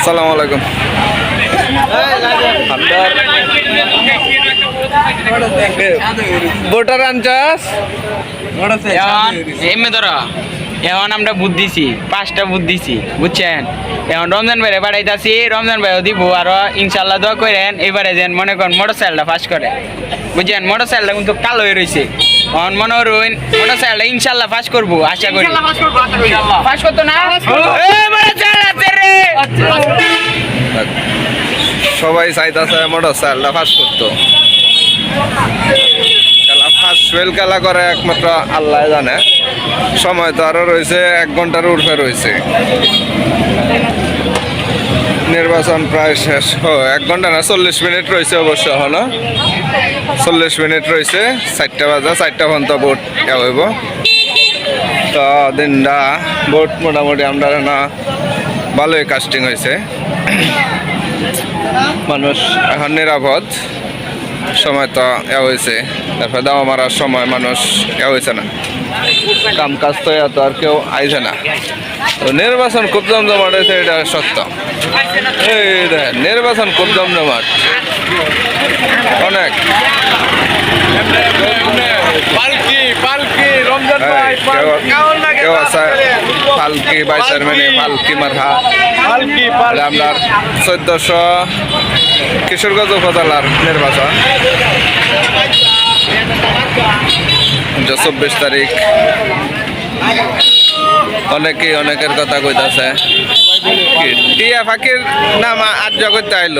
আসসালামু আলাইকুম। ভোটার এখন এমনি ধরো। এখন আমরা বুধ দিছি, পাঁচটা বুধ বুঝছেন? এখন রমজান ভাইরে বাড়াইতাছি রমজান ভাইও দিব, আরও ইনশাল্লাহ দোয়া করেন, এবারে যেন মনে করেন মোটর সাইকেলটা ফাঁস করে। বুঝছেন? মোটর সাইকেলটা কিন্তু কালো হয়ে রয়েছে মনে মোটর সাইকেলটা ইনশাল্লাহ ফাঁস করব আশা করি। ফাঁস করতো না? সবাই চাইতেছে মোটর সাইকেলটা ফাঁস করতো। খেলা করে একমাত্র আল্লাহ জানে। সময় তো আরও রয়েছে এক ঘণ্টার উর্ফে রয়েছে। নির্বাচন প্রায় শেষ। এক ঘণ্টা না, চল্লিশ মিনিট রয়েছে অবশ্য হলো চল্লিশ মিনিট রয়েছে, চারটা বাজা, চারটা ভোট ইয়া হইব। তো দিনটা ভোট মোটামুটি আমরা না, ভালোই কাস্টিং হয়েছে মানুষ এখন নিরাপদ। সময় তো ইয়া হয়েছে। তারপরে দাওয়া মারার সময় মানুষ ইয়া হয়েছে না। কাম কাজ তো এত আর কেউ আইছে না। তো নির্বাচন খুব জমজমাট হয়েছে এটা সত্য। এই দেখেন নির্বাচন খুব জমজমাট। অনেক। পালকি পালকি রমজান ভাই কেউ আছে পালকি বাইশের মিনি পালকি মারহা। পালকি আপনার চোদ্দশো কিশোরগঞ্জ উপজেলার নির্বাচন। যে চব্বিশ তারিখ। অনেকেই অনেকের কথা কইতাছে। টিয়া ফাঁকির নাম আর্য করতে আইল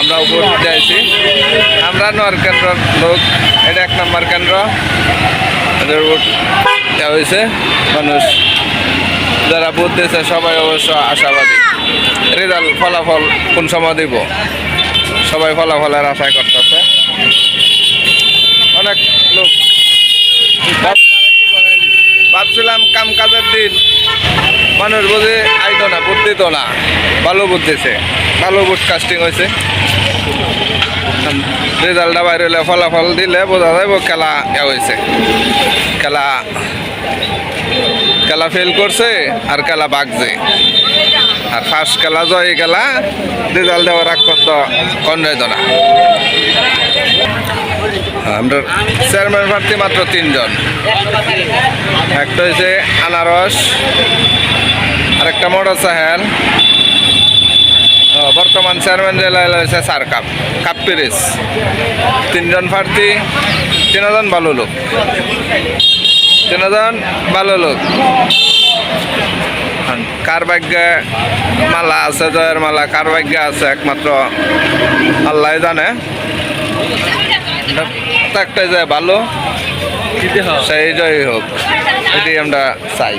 আমরা উপর যাইছি আমরা নোয়ার কেন্দ্রের লোক। এটা এক নম্বর কেন্দ্র। এদের হয়েছে। মানুষ যারা ভোট দিয়েছে, সবাই অবশ্য আশাবাদী। রেজাল্ট, ফলাফল কোন সময় দিব? সবাই ফলাফলের আশায় করতেছে। অনেক লোক ভাবছিলাম কাম কাজের দিন মানুষ বোঝে আইতো না, ভোট দিত না। ভালো ভোট দিছে ভালো ভোট কাস্টিং হয়েছে। রেজাল্টটা বাইরে হলে ফলাফল দিলে বোঝা যাইব খেলা হয়েছে। খেলা খেলা ফেল করছে আর খেলা বাগছে। আর ফার্স্ট খেলা জয় খেলা রেজাল্ট দেওয়ার আগ পর্যন্ত কন যাইত না আমরা চেয়ারম্যান প্রার্থী মাত্র তিনজন। একটা হয়েছে আনারস, আরেকটা মোটর সাহেল। বর্তমান চেয়ারম্যান জেলা হয়েছে সার কাপ কাপ পিরিস তিনজন প্রার্থী, তিনজন ভালো লোক। তিনজন ভালো লোক। কার ভাগ্যে মালা আছে, জয়ের মালা, কার ভাগ্যে আছে একমাত্র আল্লাহ জানে। একটা যে ভালো, সেই জয় হোক। এটি আমরা চাই।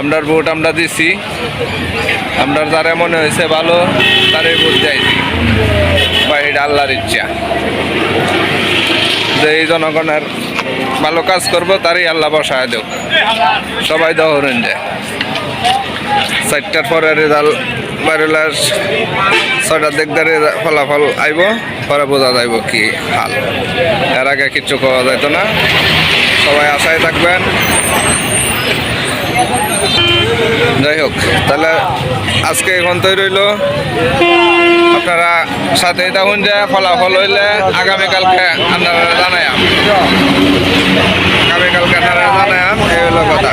আমরার ভোট আমরা দিছি। আমরা যারা মনে হয়েছে ভালো তারই ভোট যাইছি বা এটা আল্লাহর ইচ্ছা। যে এই জনগণের ভালো কাজ করব, তারই আল্লাহ বসায় দেব। সবাই দহরেন যায় চারটার পরে রেজাল্ট বাইরে ছয়টার রেজা- ফলাফল আইব, পরে বোঝা যাইব কি হাল। এর আগে কিচ্ছু করা যাইত না। সবাই আশায় থাকবেন। যাই হোক, তাহলে আজকে এখন তৈরি রইল। আপনারা সাথে থাকুন যে, ফলাফল হইলে আগামীকালকে আপনারা জানায়াম আগামীকালকে আপনারা জানায়াম এই হলো কথা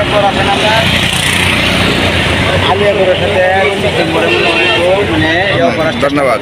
ধন্যবাদ।